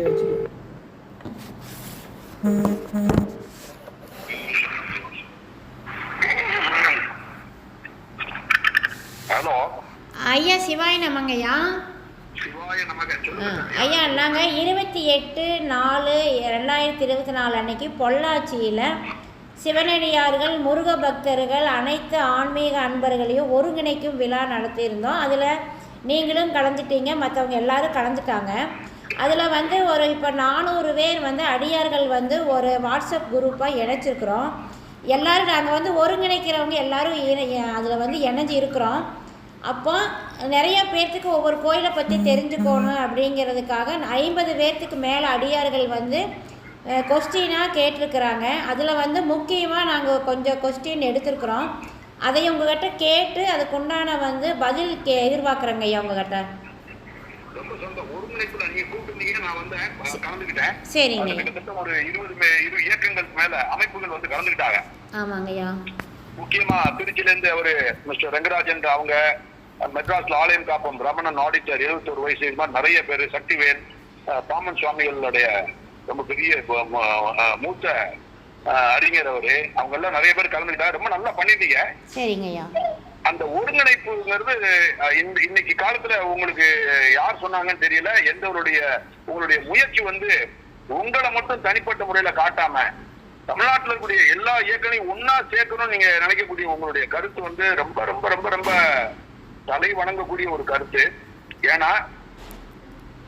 இங்கே வச்சுக்கோ. ஹலோ. ஐயா சிவாய நமங்கய்யா ஐயா நாங்கள் இருபத்தி எட்டு நாலு ரெண்டாயிரத்தி இருபத்தி நாலு அன்னைக்கு பொள்ளாச்சியில் சிவனடியார்கள் முருக பக்தர்கள் அனைத்து ஆன்மீக அன்பர்களையும் ஒருங்கிணைக்கும் விழா நடத்தியிருந்தோம். அதில் நீங்களும் கலந்துட்டீங்க மற்றவங்க எல்லாரும் கலந்துட்டாங்க. அதில் வந்து ஒரு இப்போ நானூறு பேர் வந்து அடியார்கள் வந்து ஒரு வாட்ஸ்அப் குரூப்பாக இணைச்சிருக்கிறோம். எல்லாரும் நாங்கள் வந்து ஒருங்கிணைக்கிறவங்க எல்லாரும் அதில் வந்து இணைஞ்சு இருக்கிறோம். அப்போ நிறைய பேர்த்துக்கு ஒவ்வொரு கோயிலை பற்றி தெரிஞ்சுக்கணும் அப்படிங்கிறதுக்காக ஐம்பது பேர்த்துக்கு மேலே அடியார்கள் வந்து கொஸ்டினாக கேட்டிருக்கிறாங்க. அதில் வந்து முக்கியமாக நாங்கள் கொஞ்சம் கொஸ்டின் எடுத்திருக்கிறோம். அதை உங்ககிட்ட கேட்டு அதுக்குண்டான வந்து பதில் கே எதிர்பார்க்குறேங்க ஐயா உங்ககிட்ட. ரொம்ப சொந்த ஒருங்கிணைப்புல நீங்க கூப்பிட்டுருந்தீங்க நான் வந்தேன் அஹ் கலந்துக்கிட்டேன். சரிங்க. கிட்டத்தட்ட ஒரு இருபது இரு இயக்கங்களுக்கு மேல அமைப்புகள் வந்து கலந்துக்கிட்டாங்க. ஆமாங்க ஐயா முக்கியமா திருச்சியில இருந்து அவரு மிஸ்டர் ரங்கராஜன் அவங்க மெட்ராஸ்ல ஆலயம் காப்பம் ரமணன் ஆடிட்டர் எழுபத்தோரு வயசு இது மாதிரி நிறைய பேர் சக்திவேல் அஹ் பாமன் சுவாமிகளுடைய ரொம்ப பெரிய மூத்த அறிஞர் அவரு. அவங்க எல்லாம் நிறைய பேர் கலந்துக்கிட்டாங்க. ரொம்ப நல்லா பண்ணிட்டீங்க. அந்த ஒருங்கிணைப்புங்கிறது இன்னைக்கு காலத்துல உங்களுக்கு யார் சொன்னாங்கன்னு தெரியல. எந்தவருடைய உங்களுடைய முயற்சி வந்து உங்களை மட்டும் தனிப்பட்ட முறையில காட்டாம தமிழ்நாட்டில் இருக்கக்கூடிய எல்லா இயக்கங்களையும் ஒன்னா சேர்க்கணும்னு நீங்க நினைக்கக்கூடிய உங்களுடைய கருத்து வந்து ரொம்ப ரொம்ப ரொம்ப ரொம்ப தலை வணங்கக்கூடிய ஒரு கருத்து. ஏன்னா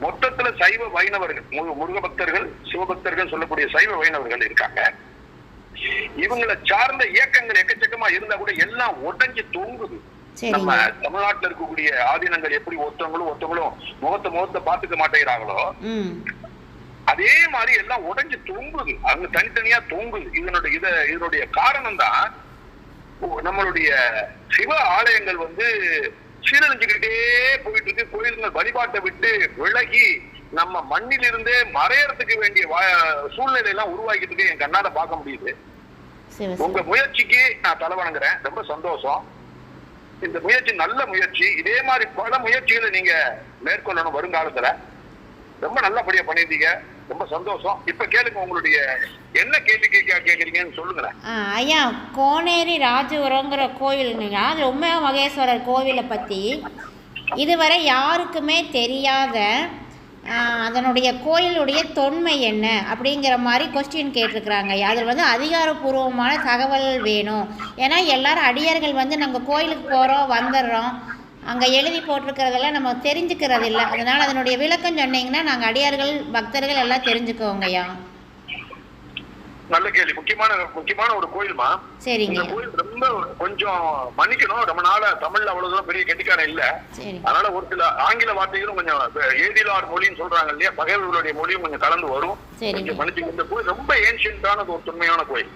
மொத்தத்துல சைவ வைணவர்கள் முருக பக்தர்கள் சிவபக்தர்கள் சொல்லக்கூடிய சைவ வைணவர்கள் இருக்காங்க. இவங்களை சார்ந்த இயக்கங்கள் எக்கச்சக்கமா இருந்தா கூட எல்லாம் உடைஞ்சு தொங்குது. நம்ம தமிழ்நாட்டுல இருக்கக்கூடிய ஆதீனங்கள் எப்படி ஒருத்தவங்களும் ஒருத்தவங்களும் முகத்தை முகத்தை பாத்துக்க மாட்டேங்கிறாங்களோ அதே மாதிரி எல்லாம் உடைஞ்சு தொங்குது. அங்க தனித்தனியா தொங்குது. இதனுடைய இத இதனுடைய காரணம் தான் நம்மளுடைய சிவ ஆலயங்கள் வந்து சீரழிஞ்சுக்கிட்டே போயிட்டு இருக்கு கோயில்கள் வழிபாட்டை விட்டு விலகி நம்ம மண்ணிலிருந்தே மறையறதுக்கு வேண்டிய சூழ்நிலை எல்லாம் உருவாக்கிட்டு என் கண்ணால பார்க்க முடியுது. உங்க முயற்சிக்கு நான் தலை வணங்குறேன் ரொம்ப சந்தோஷம். இந்த முயற்சி நல்ல முயற்சி. இதே மாதிரி பல முயற்சிகளை நீங்க மேற்கொள்ளணும் வருங்காலத்துல. ரொம்ப நல்லபடியா பண்ணிருந்தீங்க ரொம்ப சந்தோஷம். இப்ப கேளுங்க உங்களுடைய என்ன கேள்வி கேட்க கேக்குறீங்கன்னு சொல்லுங்களேன். ஆ, ஐயா கோனேரி ராஜபுரங்கிற கோயிலுங்க அது ரொம்ப மகேஸ்வரர் கோவிலை பற்றி இதுவரை யாருக்குமே தெரியாத அதனுடைய கோயிலுடைய தொன்மை என்ன அப்படிங்கிற மாதிரி கொஸ்டின் கேட்டிருக்கிறாங்க. ஐயா அதில் வந்து அதிகாரப்பூர்வமான தகவல் வேணும். ஏன்னா எல்லாரும் அடியார்கள் வந்து நாங்கள் கோயிலுக்கு போகிறோம் வந்துடுறோம். அங்கே எழுதி போட்டிருக்கிறதெல்லாம் நம்ம தெரிஞ்சுக்கிறது இல்லை அதனால் அதனுடைய விளக்கம் சொன்னீங்கன்னா நாங்கள் அடியார்கள் பக்தர்கள் எல்லாம் தெரிஞ்சுக்கோங்கய்யா. நல்ல கேள்வி. முக்கியமான முக்கியமான ஒரு கோயில்மா. இந்த கோயில் ரொம்ப கொஞ்சம் மன்னிக்கணும். ரொம்ப நாளா தமிழ்ல அவ்வளவு தூரம் பெரிய கெட்டிக்காரன் இல்ல. அதனால ஒரு சில ஆங்கில வார்த்தைகளும் கொஞ்சம் ஏதிலார் மொழின்னு சொல்றாங்க இல்லையா? பகைவர்களுடைய மொழியும் கொஞ்சம் கலந்து வரும். கொஞ்சம் மன்னிச்சுங்க. இந்த கோயில் ரொம்ப ஏன்ஷியன்டானது ஒரு தொன்மையான கோயில்.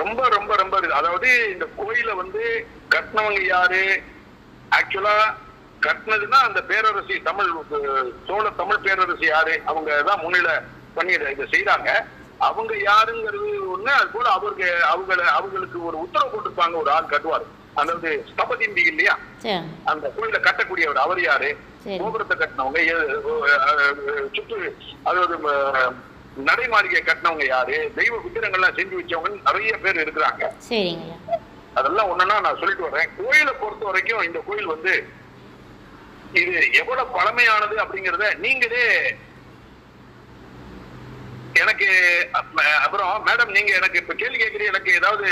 ரொம்ப ரொம்ப ரொம்ப. அதாவது இந்த கோயில வந்து கட்டினவங்க யாரு? ஆக்சுவலா கட்டினதுன்னா அந்த பேரரசி தமிழ் சோழ தமிழ் பேரரசி யாரு? அவங்க தான் முன்னில பண்ணி இதை செய்றாங்க அவங்க யாருங்கிறது ஒண்ணு அது போல அவருக்கு அவங்கள அவங்களுக்கு ஒரு உத்தரவு போட்டிருப்பாங்க ஒரு ஆள் கட்டுவார். அதாவது ஸ்தபதிம்பி இல்லையா? அந்த கோயிலை கட்டக்கூடியவர் அவர் யாரு. கோபுரத்தை கட்டினவங்க சுற்று அதாவது நடைமாளிகை கட்டினவங்க யாரு? தெய்வ விக்கிரங்கள்லாம் செஞ்சு வச்சவங்க நிறைய பேர் இருக்கிறாங்க. அதெல்லாம் ஒண்ணுன்னா நான் சொல்லிட்டு வர்றேன். கோயிலை பொறுத்த வரைக்கும் இந்த கோயில் வந்து இது எவ்வளவு பழமையானது அப்படிங்கறத நீங்களே எனக்கு அப்- அப்புறம் மேடம் நீங்க எனக்கு இப்ப கேள்வி கேட்கறீங்க எனக்கு ஏதாவது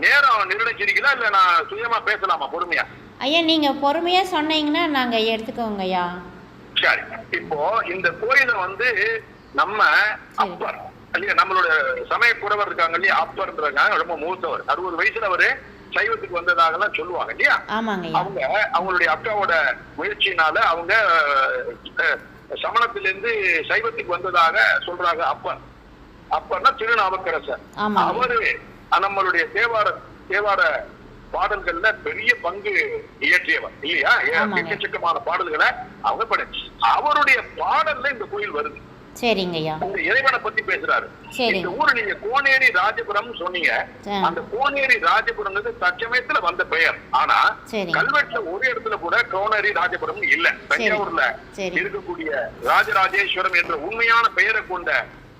நேரம் நிர்ணயிச்சிருக்கீங்களா? இல்ல நான் சுயமா பேசலாமா பொறுமையா? ஐயா நீங்கள் பொறுமையாக சொன்னீங்கன்னா நாங்கள் எடுத்துக்கோங்க ஐயா. சரி. இப்போ இந்த கோயில வந்து நம்ம அப்பர் இல்லையா நம்மளோட சமய புறவர் இருக்காங்க இல்லையா அப்பர்ன்றாங்க ரொம்ப மூத்தவர். அறுபது வயசுல அவரு சைவத்துக்கு வந்ததாகலாம் சொல்லுவாங்க இல்லையா? அவங்க அவங்களுடைய அக்காவோட முயற்சியினால அவங்க சமணத்திலிருந்து சைவத்துக்கு வந்ததாக சொல்றாங்க அப்பர் அப்பர்னா திருநாவுக்கரசர். அவரு நம்மளுடைய தேவார தேவார பாடல்கள்ல பெரிய பங்கு இயற்றியவர். இல்லையா. எக்கச்சக்கமான பாடல்களை அவங்க அவருடைய பாடல்ல இந்த கோயில் வருது. சரிங்கய்யா இறைவனை பத்தி பேசுறாரு. இந்த ஊரு நீங்க கோனேரி ராஜபுரம் சொன்னீங்க. அந்த கோனேரி ராஜபுரம்ங்கிறது தற்சமயத்துல வந்த பெயர் ஆனா. கல்வெட்டுல ஒரு இடத்துல கூட கோனேரி ராஜபுரம் இல்ல தஞ்சாவூர்ல. இருக்கக்கூடிய ராஜராஜேஸ்வரம் என்ற உண்மையான பெயரை கொண்ட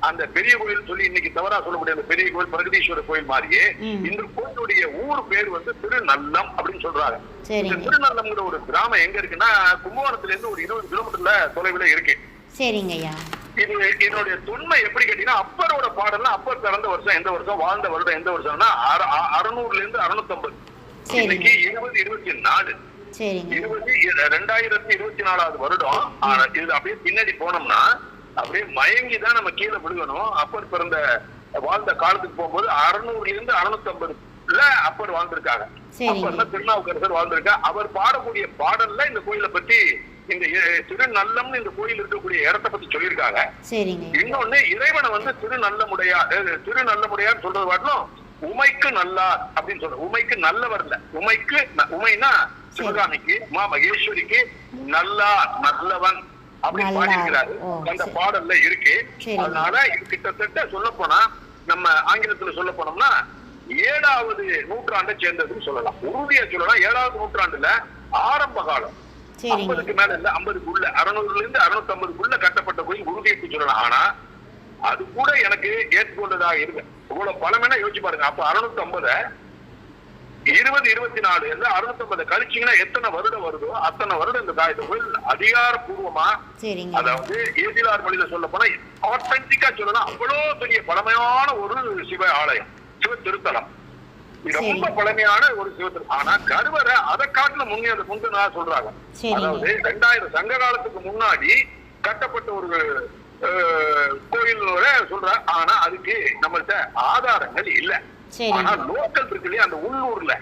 அந்த பெரிய கோயில் சொல்லி இன்னைக்கு தவறா சொல்லக்கூடிய அந்த பெரிய கோயில் பிரகதீஸ்வரர் கோயில் மாதிரியே. இந்த கோயிலுடைய ஊர் பேர் வந்து திருநல்லம் அப்படின்னு சொல்றாங்க இந்த திருநல்லம்ங்கிற ஒரு கிராமம் எங்க இருக்குன்னா கும்பகோணத்துல இருந்து ஒரு இருபது கிலோமீட்டர்ல தொலைவுல இருக்கு சரிங்கய்யா இது இதனுடைய தொன்மை எப்படி கேட்டீங்கன்னா அப்பரோட பாடல்னா அப்பர் பிறந்த வருஷம் எந்த வருஷம் வாழ்ந்த வருடம் எந்த வருஷம்னா அறுநூறுல இருந்து அறுநூத்தம்பது. சரிங்க. இன்னைக்கு இருபது இருபத்தி நாலு. இருபது ரெண்டாயிரத்தி இருபத்தி நாலாவது வருடம். இது அப்படியே பின்னாடி போனோம்னா அப்படியே மயங்கி தான் நம்ம கீழே விழுகணும். அப்பர் பிறந்த வாழ்ந்த காலத்துக்கு போகும்போது அறுநூறுல இருந்து அறுநூத்தம்பதுல அப்பர் வாழ்ந்திருக்காங்க. அப்பர்னா திருநாவுக்கரசர் வாழ்ந்திருக்கா அவர் பாடக்கூடிய பாடல்ல இந்த கோயிலை பத்தி இந்த திருநல்லம்னு இந்த கோயில் இருக்கக்கூடிய இடத்தை பத்தி சொல்லியிருக்காங்க. இன்னொன்னு இறைவனை வந்து திருநல்லமுடையார் அஹ், திருநல்லமுடையார் சொல்றது பாட்டிலும் உமைக்கு நல்லார் அப்படின்னு சொல்ற உமைக்கு நல்லவர் இல்ல. உமைக்கு உமைனா சிவகாமிக்கு மா மகேஸ்வரிக்கு நல்லார் நல்லவன் அப்படின்னு. பாடியிருக்கிறாரு. அந்த. பாடல்ல இருக்கு. அதனால இது கிட்டத்தட்ட சொல்ல போனா நம்ம ஆங்கிலத்துல சொல்ல போனோம்னா ஏழாவது நூற்றாண்டை சேர்ந்ததுன்னு சொல்லலாம். உறுதியா சொல்லலாம் ஏழாவது நூற்றாண்டுல ஆரம்ப காலம். ஐம்பதுக்கு மேல இல்ல ஐம்பதுக்குள்ள. அறுநூறுல இருந்து அறுநூத்தி ஐம்பதுக்குள்ள கட்டப்பட்ட கோயில் உறுதியிட்டு சொல்லலாம். ஆனா அது கூட எனக்கு ஏற்றுக்கொண்டதாக இருக்கு இவ்வளவு பழமென யோசிச்சு பாருங்க. அப்ப அறுநூத்தி ஐம்பத இருபது இருபத்தி நாலு இல்ல அறுநூத்தி ஐம்பது கழிச்சீங்கன்னா எத்தனை வருடம் வருதோ அத்தனை வருடம் இந்த இந்த கோயில் அதிகாரப்பூர்வமா அதாவது ஏதிலார் மொழியில சொல்ல போனா ஆத்தென்டிக்கா சொல்லலாம் அவ்வளவு பெரிய பழமையான ஒரு சிவ ஆலயம் சிவ திருத்தலம். இது ரொம்ப. பழமையான ஒரு சிவத்திரு. ஆனா கருவறை அதை காட்டுல முன்னே முந்தினா சொல்றாங்க. அதாவது ரெண்டாயிரம் சங்க காலத்துக்கு முன்னாடி கட்டப்பட்ட ஒரு கோயில் சொல்றாங்க ஆனா அதுக்கு நம்மள்ட்ட ஆதாரங்கள் இல்ல. ஆனா லோக்கல் இருக்கு இல்லையா அந்த உள்ளூர்ல.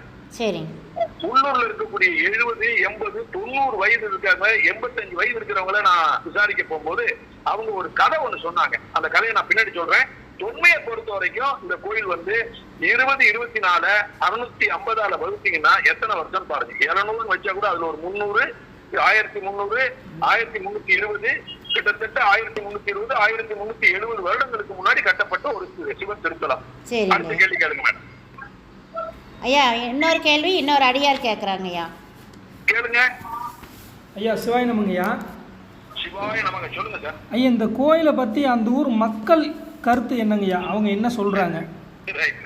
உள்ளூர்ல இருக்கக்கூடிய எழுபது எண்பது தொண்ணூறு வயது இருக்காங்க எண்பத்தஞ்சு வயது இருக்கிறவங்கள நான் விசாரிக்க போகும்போது அவங்க ஒரு கதை ஒண்ணு சொன்னாங்க. அந்த கதையை நான் பின்னாடி சொல்றேன். தொன்மையை பொறுத்த வரைக்கும் இந்த கோயில் வந்து இருபது இருபத்தி நாலு அறுநூத்தி ஐம்பதால வகுத்தீங்கன்னா எத்தனை வருஷம் பாருங்க. இருநூறு வச்சா கூட அதுல ஒரு முந்நூறு ஆயிரத்தி முந்நூறு ஆயிரத்தி முன்னூத்தி இருபது கிட்டத்தட்ட ஆயிரத்தி முன்னூத்தி இருபது ஆயிரத்தி முன்னூத்தி எழுபது வருடங்களுக்கு முன்னாடி கட்டப்பட்ட ஒரு சிவன் திருத்தலம். அடுத்த கேள்வி கேளுங்க மேடம். ஐயா இன்னொரு கேள்வி இன்னொரு அடியார் கேட்குறாங்க ஐயா. கேளுங்க. ஐயா சிவாய் நமங்கய்யா சிவாய நமக்கு சொல்லுங்க சார். ஐயா இந்த கோயிலை பற்றி அந்த ஊர் மக்கள் கருத்து என்னங்கய்யா? அவங்க என்ன right.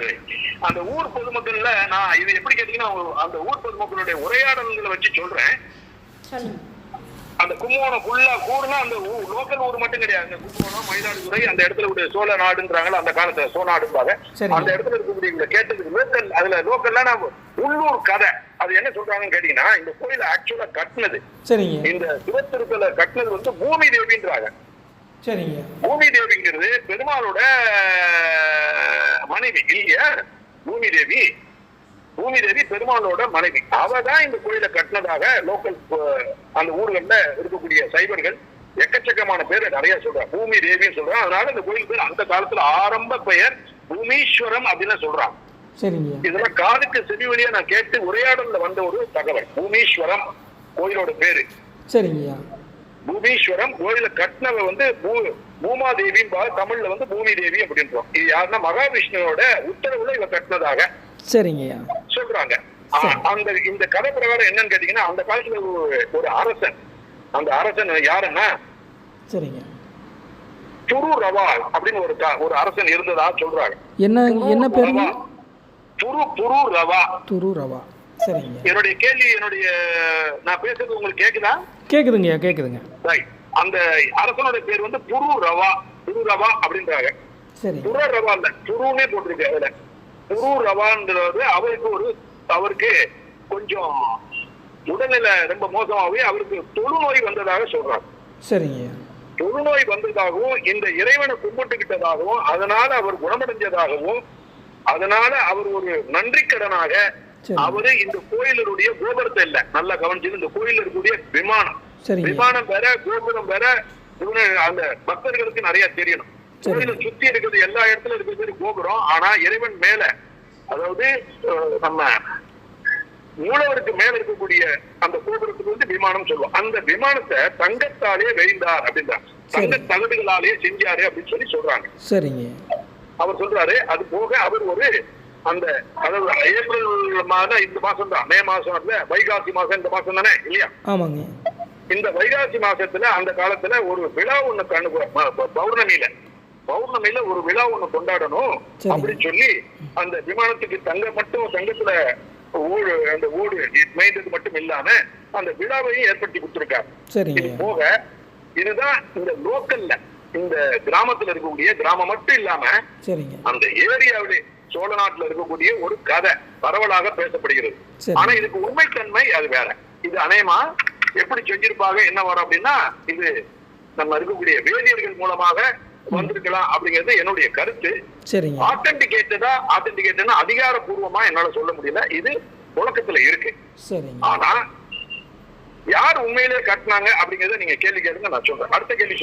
அந்த ஊர் பொதுமக்கள்ல நான் இது எப்படி கேட்டீங்கன்னா அந்த ஊர் பொதுமக்களுடைய உரையாடல்களை வச்சு சொல்றேன். அந்த கும்பகோணம் ஃபுல்லா கூடுனா அந்த லோக்கல் ஊர் மட்டும் கிடையாது. அந்த கும்பகோணம் மயிலாடுதுறை அந்த இடத்துல கூடிய சோழ நாடுன்றாங்கல்ல அந்த காலத்துல சோநாடும்பாங்க சரிங்க. அந்த இடத்துல இருக்கக்கூடிய கேட்டதுக்கு லோக்கல் அதுல லோக்கல்ல நம்ம உள்ளூர் கதை. அது என்ன சொல்றாங்கன்னு கேட்டீங்கன்னா இந்த கோயில ஆக்சுவலா கட்டினது. சரிங்க. இந்த சிவத்திருத்தல கட்டினது வந்து பூமி தேவின்றாங்க. சரிங்க. பூமி தேவிங்கிறது பெருமாளோட மனைவி இல்லையா? பூமி தேவி பூமி தேவி பெருமாளோட மனைவி. அவ தான் இந்த கோயிலை கட்டினதாக லோக்கல் அந்த ஊர்கள்ல இருக்கக்கூடிய சைவர்கள் எக்கச்சக்கமான பேர் நிறைய சொல்றாங்க. பூமி தேவின்னு சொல்றாங்க. அதனால இந்த கோயில் பேர் அந்த காலத்துல ஆரம்ப பெயர் பூமீஸ்வரம் அப்படின்னு சொல்றாங்க. இதெல்லாம் காதுக்கு செவி வழியா நான் கேட்டு உரையாடல்ல வந்த ஒரு தகவல் பூமீஸ்வரம் கோயிலோட பேரு. சரிங்கய்யா பூமீஸ்வரம் கோயில கட்டினவ வந்து பூ பூமாதேவின்னு தமிழ்ல வந்து பூமி தேவி அப்படின்றோம். இது யாருன்னா மகாவிஷ்ணுவோட உத்தரவுல இவ கட்டினதாக சரிங்கய்யா சொல்றாங்க. அந்த இந்த கதை பிரகாரம் என்னன்னு கேட்டீங்கன்னா அந்த காலத்துல ஒரு- அரசன். அந்த அரசன் யாருன்னா சரிங்க. துரு ரவால் அப்படின்னு ஒரு ஒரு அரசன் இருந்ததா சொல்றாங்க. என்ன என்ன ரவா. துரு துரு ரவா துரு ரவா சரிங்க. என்னுடைய கேள்வி என்னுடைய நான் பேசுறது உங்களுக்கு கேக்குதா? கேட்குதுங்கய்யா கேட்குதுங்க Right. அந்த அரசனோட பேர் வந்து புரு ரவா புரு ரவா அப்படின்றாங்க. சரிங்க. துர ரவா இல்ல துருன்னே போட்டிருக்கு அதுல. துரு ரவான்றது அவருக்கு ஒரு அவருக்கு கொஞ்சம் உடல்நிலை ரொம்ப மோசமாகவே அவருக்கு தொழுநோய் வந்ததாக சொல்றாங்க. சரிங்கய்யா. தொழுநோய் வந்ததாகவும் இந்த இறைவனை கும்பிட்டுக்கிட்டதாகவும் அதனால அவர் குணமடைஞ்சதாகவும் அதனால அவர் ஒரு நன்றி கடனாக சரி. அவரு இந்த கோயிலுடைய கோபுரத்தை இல்ல. நல்லா கவனிச்சு இந்த கோயில் இருக்கக்கூடிய விமானம் விமானம் வேற கோபுரம் வேற அந்த பக்தர்களுக்கு நிறைய தெரியணும். கோயிலை சுத்தி இருக்கிறது எல்லா இடத்துல இருக்கிறது கோபுரம் ஆனா இறைவன் மேல அதாவது நம்ம மூலவருக்கு மேல இருக்கக்கூடிய அந்த கோபுரத்துக்கு வந்து விமானம் சொல்லுவோம். அந்த விமானத்தை தங்கத்தாலே வெய்ந்தார் அப்படின்றார் தங்க தகடுகளாலே செஞ்சாரு அப்படின்னு சொல்லி சொல்றாங்க. சரிங்க. அவர் சொல்றாரு அது போக அவர் ஒரு அந்த அதாவது ஏப்ரல் மாதம் இந்த மாசம் தான் மே மாசம் இல்ல வைகாசி மாசம் இந்த மாசம் தானே இல்லையா? ஆமாங்க. இந்த வைகாசி மாசத்துல அந்த காலத்துல ஒரு விழா ஒண்ணு கண்ணு பௌர்ணமியில பௌர்ணமியில ஒரு விழா ஒண்ணு கொண்டாடணும். அப்படின்னு சொல்லி அந்த விமானத்துக்கு தங்க மட்டும் தங்கத்துல ஓடு அந்த ஓடு மேய்ந்தது மட்டும் இல்லாம அந்த விழாவையும் ஏற்படுத்தி கொடுத்திருக்காரு. இது போக இதுதான் இந்த லோக்கல்ல இந்த கிராமத்துல இருக்கக்கூடிய கிராமம் மட்டும் இல்லாம அந்த ஏரியாவிலே சோழ நாட்டுல இருக்கக்கூடிய ஒரு கதை பரவலாக பேசப்படுகிறது. ஆனா இதுக்கு உண்மைத்தன்மை அது வேற. இது அநேகமா எப்படி செஞ்சிருப்பாங்க என்ன வரும் அப்படின்னா இது நம்ம இருக்கக்கூடிய வேதியர்கள் மூலமாக வந்திருக்கலாம் அப்படிங்கிறது என்னுடைய கருத்து. ஆத்தென்டிகேட்டடா ஆத்தென்டிகேட்டட்னா அதிகாரப்பூர்வமா என்னால சொல்ல முடியல. இது புழக்கத்துல இருக்கு. ஆனா யார் உண்மையிலே கட்டினாங்க அப்படிங்கறத நீங்க கேள்வி கேளுங்க நான் சொல்றேன். அடுத்த கேள்வி